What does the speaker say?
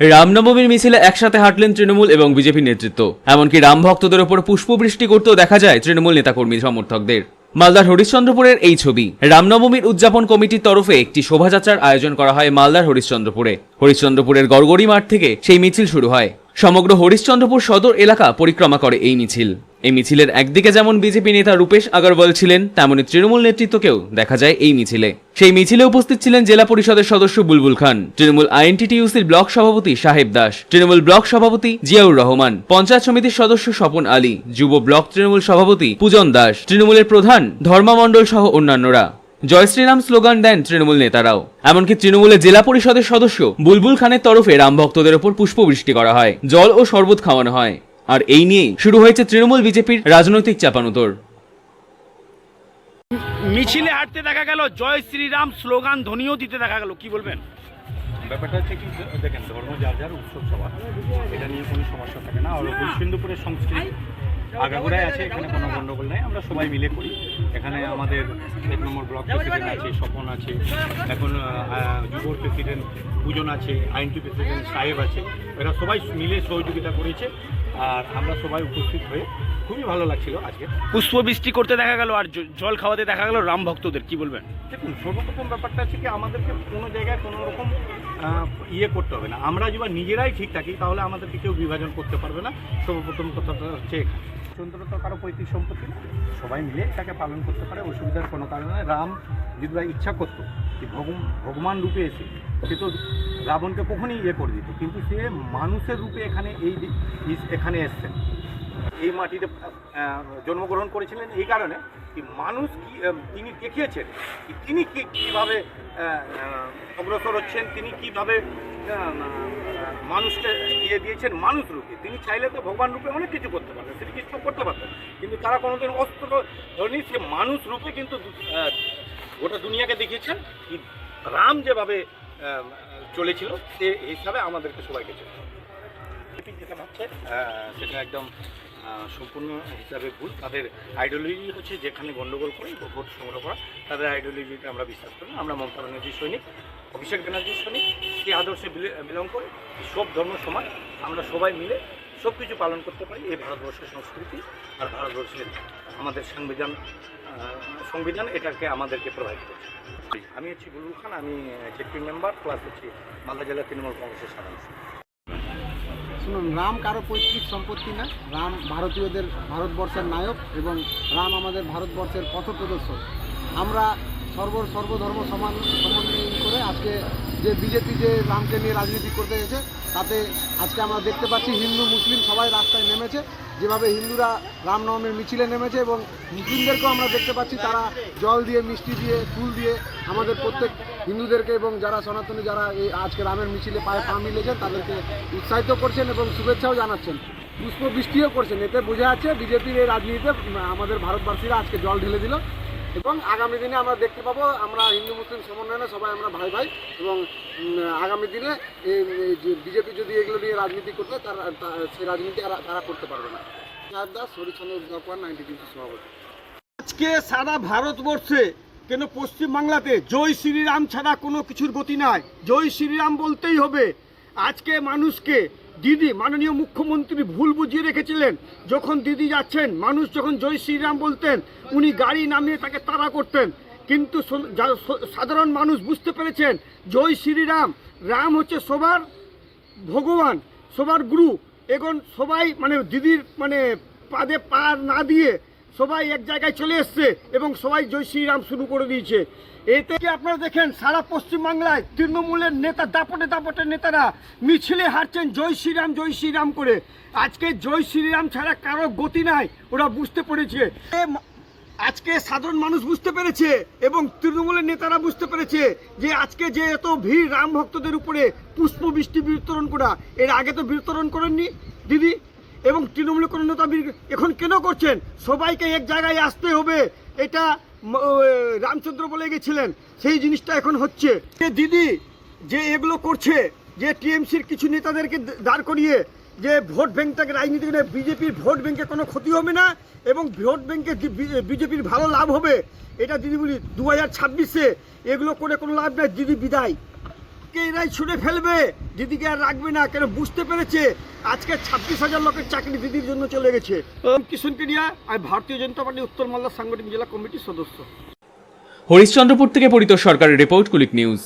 রামনবমীর মিছিলে একসাথে হাঁটলেন তৃণমূল এবং বিজেপি নেতৃত্ব। এমনকি রাম ভক্তদের ওপর পুষ্পবৃষ্টি করতেও দেখা যায় তৃণমূল নেতাকর্মী সমর্থকদের। মালদার হরিশ্চন্দ্রপুরের এই ছবি, রামনবমীর উদযাপন কমিটির তরফে একটি শোভাযাত্রার আয়োজন করা হয় মালদার হরিশ্চন্দ্রপুরে। হরিশ্চন্দ্রপুরের গড়গড়ি মাঠ থেকে সেই মিছিল শুরু হয়। সমগ্র হরিশ্চন্দ্রপুর সদর এলাকা পরিক্রমা করে এই মিছিল। এই মিছিলের একদিকে যেমন বিজেপি নেতা রূপেশ আগরওয়াল ছিলেন, তেমনি তৃণমূল নেতৃত্বকেও দেখা যায় এই মিছিলে। সেই মিছিলে উপস্থিত ছিলেন জেলা পরিষদের সদস্য বুলবুল খান, তৃণমূল আইএনটিটিউসির ব্লক সভাপতি সাহেব দাস, তৃণমূল ব্লক সভাপতি জিয়াউর রহমান, পঞ্চায়েত সমিতির সদস্য স্বপন আলী, যুব ব্লক তৃণমূল সভাপতি পূজন দাস, তৃণমূলের প্রধান ধর্মামণ্ডল সহ অন্যান্যরা। জয় শ্রীরাম স্লোগান দেন তৃণমূল নেতারাও। এমনকি তৃণমূলের জেলা পরিষদের সদস্য বুলবুল খানের তরফে রাম ভক্তদের ওপর পুষ্পবৃষ্টি করা হয়। জল ও শরবত খাওয়ানো হয়। আর এই নিয়েই শুরু হয়েছে তৃণমূল বিজেপির রাজনৈতিক চাপানুতর মিছিলে হাঁটতে দেখা গেল জয় শ্রীরাম স্লোগান ধ্বনিও দিতে দেখা গেল কি বলবেন? ব্যাপারটা হচ্ছে কি দেখেন ধর্ম যার যার উৎসব সবার। এটা নিয়ে কোনো সমস্যা থাকে না। আর সিন্ধুপুরের সংস্কৃতি আগাগোড়ায় আছে এখানে কোনো গণ্ডগোল নাই। আমরা সবাই মিলে করি। এখানে আমাদের এক নম্বর ব্লক প্রেসিডেন্ট আছে স্বপন আছে এখন যুবর প্রেসিডেন্ট পূজন আছে আইনটি প্রেসিডেন্ট সাহেব আছে। এরা সবাই মিলে সহযোগিতা করেছে। আর আমরা সবাই উপস্থিত হয়ে খুবই ভালো লাগছিল আজকে। পুষ্পবৃষ্টি করতে দেখা গেল আর জল খাওয়াতে দেখা গেল রাম ভক্তদের কি বলবেন? দেখুন সর্বপ্রথম ব্যাপারটা হচ্ছে কি আমাদেরকে কোনো জায়গায় কোনো রকম ইয়ে করতে হবে না। আমরা যদি নিজেরাই ঠিক থাকি তাহলে আমাদেরকে কেউ বিভাজন করতে পারবে না। সর্বপ্রথম কথাটা হচ্ছে চন্দ্র তো কারও পৈতৃক সম্পত্তি সবাই মিলে এটাকে পালন করতে পারে অসুবিধার কোনো কারণে রাম যদি ইচ্ছা করতো ভগবান রূপে এসে, সে তো রাবণকে কখনই ইয়ে করে দিত, কিন্তু সে মানুষের রূপে এখানে এই এখানে এসছেন। এই মাটিতে জন্মগ্রহণ করেছিলেন এই কারণে কি মানুষ কি তিনি দেখিয়েছেন তিনি কি, কীভাবে অগ্রসর হচ্ছেন, তিনি কীভাবে মানুষকে ইয়ে দিয়েছেন, মানুষ রূপে। তিনি চাইলে তো ভগবান রূপে অনেক কিছু করতে পারতেন, শ্রীকৃষ্ণ করতে পারতেন, কিন্তু তারা কোনোদিন অস্ত্র ধরেনি সে মানুষ রূপে কিন্তু গোটা দুনিয়াকে দেখিয়েছেন কি রাম যেভাবে চলেছিল সে হিসাবে আমাদেরকে সবাইকে চলতে যেটা ভাবছে সেটা একদম সম্পূর্ণ হিসাবে ভুল। তাদের আইডিওলজি হচ্ছে যেখানে গণ্ডগোল করে ভোট সংগ্রহ করা তাদের আইডিওলজিকে আমরা বিশ্বাস করি আমরা মমতা ব্যানার্জির সৈনিক অভিষেক ব্যানার্জির সৈনিক সেই আদর্শে বিলং করে সব ধর্ম সমান আমরা সবাই মিলে সব কিছু পালন করতে পারি, এই ভারতবর্ষের সংস্কৃতি আর ভারতবর্ষের আমাদের সংবিধান সংবিধান এটাকে আমাদেরকে প্রভাবিত করছে। আমি হচ্ছি বুলবুল খান, আমি জেপি মেম্বার প্লাস হচ্ছি মালদা জেলা তৃণমূল কংগ্রেসের সাধারণ শুনুন, রাম কারও পৈতৃক সম্পত্তি না, রাম ভারতীয়দের ভারতবর্ষের নায়ক এবং রাম আমাদের ভারতবর্ষের পথপ্রদর্শক। আমরা সর্ব, সর্বধর্ম সমান, সমন্বয় করে আজকে যে বিজেপি যে রামকে নিয়ে রাজনীতি করতে গেছে, তাতে আজকে আমরা দেখতে পাচ্ছি হিন্দু, মুসলিম সবাই রাস্তায় নেমেছে। যেভাবে হিন্দুরা রামনবমীর মিছিলে নেমেছে এবং মুসলিমদেরকেও আমরা দেখতে পাচ্ছি, তারা জল দিয়ে, মিষ্টি দিয়ে, ফুল দিয়ে আমাদের প্রত্যেক হিন্দুদেরকে এবং যারা সনাতনী, যারা এই আজকে রামের মিছিলে পায়ে পা মিলেছেন, তাদেরকে উৎসাহিত করছেন এবং শুভেচ্ছাও জানাচ্ছেন। পুষ্প বৃষ্টিও করছেন, এতে বোঝা যাচ্ছে বিজেপির এই রাজনীতিতে আমাদের ভারতবাসীরা আজকে জল ঢেলে দিল। এবং আগামী দিনে আমরা দেখতে পাবো, আমরা হিন্দু, মুসলিম সমন্বয়ে সবাই আমরা ভাই ভাই এবং আগামী দিনে বিজেপি যদি এগুলো নিয়ে রাজনীতি করতে তারা সেই রাজনীতি তারা করতে পারবে না। সাহেব দাস হরিচন্দ্র বিজ্ঞাপন নাইনটি সভাপতি। আজকে সারা ভারতবর্ষে কেন পশ্চিমবাংলাতে জয় শ্রীরাম ছাড়া কোনো কিছুর গতি নাই? জয় শ্রীরাম বলতেই হবে, আজকে মানুষকে দিদি, মাননীয় মুখ্যমন্ত্রী ভুল বুঝিয়ে রেখেছিলেন। যখন দিদি যাচ্ছেন, মানুষ যখন জয় শ্রীরাম বলতেন, উনি গাড়ি নামিয়ে তাকে তাড়া করতেন। কিন্তু সাধারণ মানুষ বুঝতে পেরেছেন, জয় শ্রীরাম, রাম হচ্ছে সবার ভগবান, সবার গুরু। এখন সবাই মানে দিদির মানে পাদে পা না দিয়ে সবাই এক জায়গায় চলে এসছে এবং সবাই জয় শ্রীরাম শুরু করে দিয়েছে। এতে আপনারা দেখেন, সারা পশ্চিমবাংলায় তৃণমূলের নেতা, দাপটে দাপটে নেতারা মিছিলে হারছেন জয় শ্রীরাম জয় শ্রীরাম করে। আজকে জয় শ্রীরাম ছাড়া কারও গতি নাই, ওরা বুঝতে পেরেছে। আজকে সাধারণ মানুষ বুঝতে পেরেছে এবং তৃণমূলের নেতারা বুঝতে পেরেছে যে আজকে যে এত ভিড় রাম ভক্তদের উপরে পুষ্প বৃষ্টি বিতরণ করা, এর আগে তো বিতরণ করেননি। দিদি এবং তৃণমূল কোনো নেতা এখন কেন করছেন? সবাইকে এক জায়গায় আসতে হবে। এটা রামচন্দ্র বলে গেছিলেন। সেই জিনিসটা এখন হচ্ছে। যে দিদি যে এগুলো করছে, যে টিএমসির কিছু নেতাদেরকে দাঁড় করিয়ে, যে ভোট ব্যাংকটাকে রাজনীতি করে, বিজেপির ভোট ব্যাংকে কোনো ক্ষতি হবে না এবং ভোট ব্যাংকে বিজেপির ভালো লাভ হবে, এটা দিদি বলি, দু হাজার ছাব্বিশে এগুলো করে কোনো লাভ নেই, দিদি বিদায়। আজকে এরাই ছুটে ফেলবে? দিদিকে আর রাখবে না, কেন বুঝতে পেরেছে? আজকে ছাব্বিশ হাজার লোকের চাকরি দিদির জন্য চলে গেছে। কিষণ কেডিয়া আমি ভারতীয় জনতা পার্টি উত্তর মালদা সাংগঠনিক জেলা কমিটির সদস্য। হরিশ্চন্দ্রপুর থেকে পরিত সরকারের রিপোর্ট কুলিক নিউজ।